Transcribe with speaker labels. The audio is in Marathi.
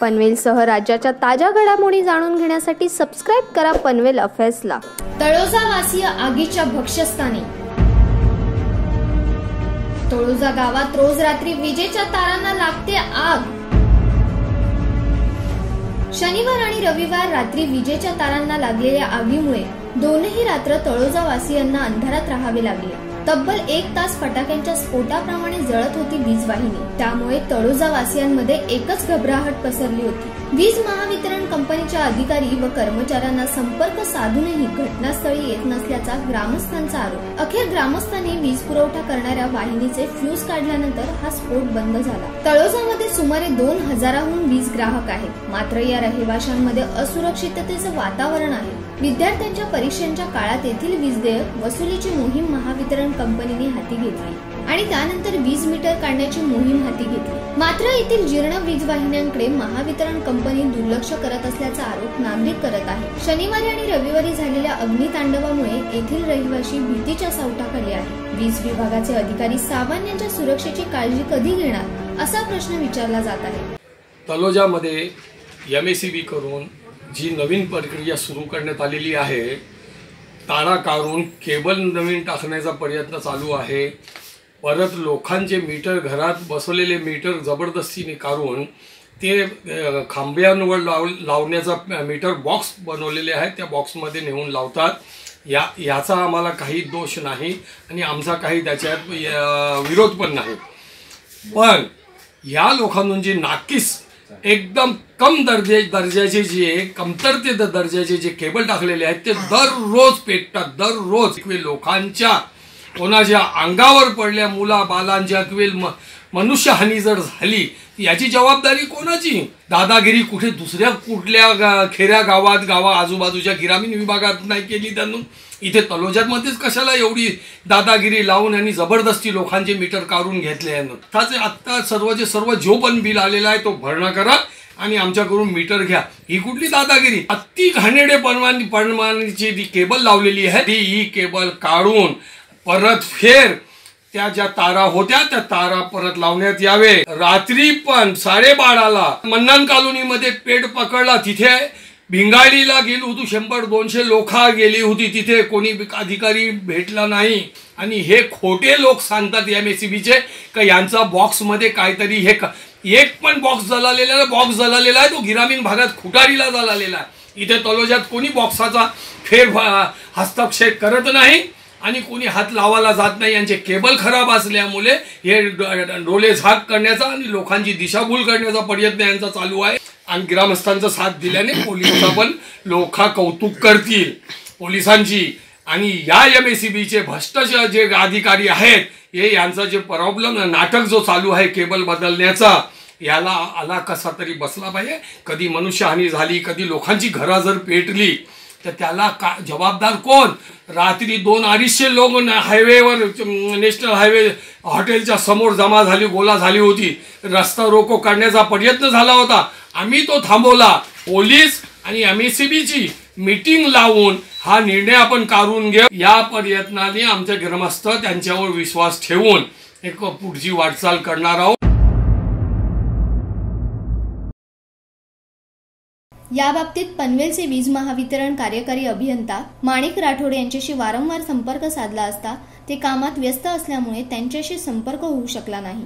Speaker 1: पनवेलसह राज्याच्या ताज्या घडामोडी जाणून घेण्यासाठी सबस्क्राईब करा पनवेल अफेअर्सला. तळोजावासीय आगीच्या भक्ष्यस्थानी. तळोजा गावात रोज रात्री विजेच्या तारांना लागते आग. शनिवार आणि रविवार रात्री विजेच्या तारांना लागलेल्या आगीमुळे दोनही रात्र तळोजावासियांना अंधारात राहावे लागले. तब्बल एक तास फटाक्यांच्या स्फोटाप्रमाणे जळत होती वीज वाहिनी त्यामुळे तळोजा वासियांमध्ये एकच घबराहट पसरली होती. वीज महावितरण कंपनीच्या अधिकारी व कर्मचाऱ्यांना संपर्क साधूनही घटनास्थळी येत नसल्याचा ग्रामस्थांचा आरोप. अखेर ग्रामस्थांनी वीज पुरवठा करणाऱ्या वाहिनीचे फ्यूज काढल्यानंतर हा स्फोट बंद झाला. तळोजामध्ये सुमारे दोन हजाराहून वीज ग्राहक आहेत. मात्र या रहिवाशांमध्ये असुरक्षिततेचं वातावरण आहे. विद्यार्थ्यांच्या परीक्षांच्या काळात येथील वीज देयक वसुलीची मोहीम महावितरण कंपनीने हाती घेतली. आणि त्यानंतर वीज मीटर काढण्याची मोहीम हाती घेतली. मात्र येथील जीर्ण वीज वाहिन्यांकडे महावितरण कंपनी दुर्लक्ष करत असल्याचा आरोप नागरिक करत आहे. शनिवारी आणि रविवारी झालेल्या अग्नितांडवामुळे येथील रहिवाशी भीतीच्या सावटाखाली आहे. वीज विभागाचे अधिकारी सावंत यांच्या सुरक्षेची काळजी कधी घेणार असा प्रश्न विचारला जात आहे.
Speaker 2: तलोजामध्ये एम एस सी बी करून जी नवीन प्रक्रिया सुरू करण्यात आलेली आहे तारा काढून केबल नवीन टाकण्याचा प्रयत्न चालू आहे. परत लोकांचे मीटर घरात बसवलेले मीटर जबरदस्तीने काढून ते खांब्यांवर लाव लावण्याचा मीटर बॉक्स बनवलेले आहेत. त्या बॉक्समध्ये नेऊन लावतात. या याचा आम्हाला काही दोष नाही आणि आमचा काही त्याच्यात विरोध पण नाही. पण या लोकांनी जे नाकीस एकदम कम दर्जे दर्जाचे जे कमतरते द- दर्जाचे जे केबल टाकलेले आहेत ते दररोज पेटतात. दररोज. लोकांच्या कोणाच्या अंगावर पडल्या मुला बालांच्या किंवा म- मनुष्यहानी जर झाली याची जबाबदारी कोणाची? दादागिरी कुठे दुसऱ्या कुठल्या गा- खेऱ्या गावात गावा आजूबाजूच्या ग्रामीण विभागात नाही केली त्यांनी? इथे तलोजातमध्येच कशाला एवढी दादागिरी लावून आणि जबरदस्ती लोकांचे मीटर काढून घेतले आहे आत्ताचे आत्ता सर्वचे सर्व जो पण बिल आलेला आहे तो भरणा करा आणि आमच्याकडून मीटर घ्या. ही कुठली दादागिरी? अति घाणेडे परवानी परवानीची जी केबल लावलेली आहे ती ही केबल काढून परत फेर. त्या ज्या तारा होत्या त्या तारा परत लावण्यात यावे. रात्री पण साडेबाराला मन्नान कॉलनीमध्ये पेट पकडला. तिथे भिंगाडीला गेलो होतो. शंभर दोनशे लोक गेली होती. तिथे कोणी अधिकारी भेटला नाही. आणि हे खोटे लोक सांगतात एम एस सी बीचे का यांचा बॉक्समध्ये काहीतरी हे का एक पण बॉक्स जलालेला आहे बॉक्स जलालेला आहे तो ग्रामीण भागात खुटारीला जलालेला आहे. इथे तलोजात कोणी बॉक्साचा फेर हस्तक्षेप करत नाही. आणि कोणी हात लावायला जात नाही यांचे केबल खराब असल्यामुळे हे डोले झाक करण्याचा आणि लोकांची दिशाभूल करण्याचा प्रयत्न यांचा चालू आहे. आणि ग्रामस्थांचा साथ दिल्याने पोलीस पण लोखा कौतुक करतील. पोलिसांची आणि या एम एस सी बीचे भ्रष्ट जे जे अधिकारी आहेत हे यांचा जे प्रॉब्लेम नाटक जो चालू आहे केबल बदलण्याचा याला आला कसा तरी बसला पाहिजे. कधी मनुष्यहानी झाली कधी लोकांची घरा जर पेटली तर त्याला का जबाबदार कोण? रात्री दोन अडीचशे लोक हायवेवर नॅशनल हायवे हॉटेलच्या समोर जमा झाली गोला झाली होती. रस्ता रोको करण्याचा प्रयत्न झाला होता. आम्ही तो थांबवला. पोलीस आणि एम एस सी बीची मीटिंग लावून हा निर्णय आपण काढून घेऊ. या प्रयत्नाने आमचे ग्रामस्थ त्यांच्यावर विश्वास ठेवून एक पुढची वाटचाल करणार आहोत.
Speaker 1: याबाबतीत पनवेलचे वीज महावितरण कार्यकारी अभियंता माणिक राठोड यांच्याशी वारंवार संपर्क साधला असता ते कामात व्यस्त असल्यामुळे त्यांच्याशी संपर्क होऊ शकला नाही.